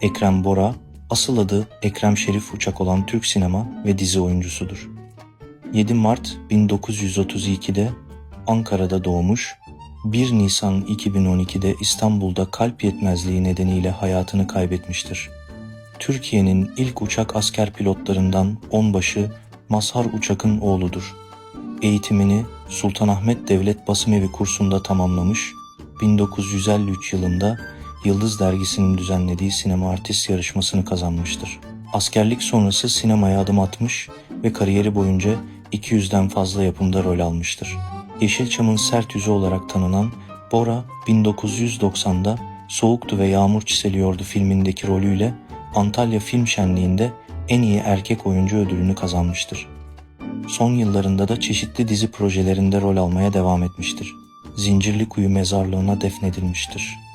Ekrem Bora, asıl adı Ekrem Şerif Uçak olan Türk sinema ve dizi oyuncusudur. 7 Mart 1932'de Ankara'da doğmuş, 1 Nisan 2012'de İstanbul'da kalp yetmezliği nedeniyle hayatını kaybetmiştir. Türkiye'nin ilk uçak asker pilotlarından onbaşı Mazhar Uçak'ın oğludur. Eğitimini Sultanahmet Devlet Basımevi kursunda tamamlamış, 1953 yılında Yıldız Dergisi'nin düzenlediği sinema artist yarışmasını kazanmıştır. Askerlik sonrası sinemaya adım atmış ve kariyeri boyunca 200'den fazla yapımda rol almıştır. Yeşilçam'ın sert yüzü olarak tanınan Bora 1990'da Soğuktu ve Yağmur Çiseliyordu filmindeki rolüyle Antalya Film Şenliği'nde en iyi erkek oyuncu ödülünü kazanmıştır. Son yıllarında da çeşitli dizi projelerinde rol almaya devam etmiştir. Zincirlikuyu mezarlığına defnedilmiştir.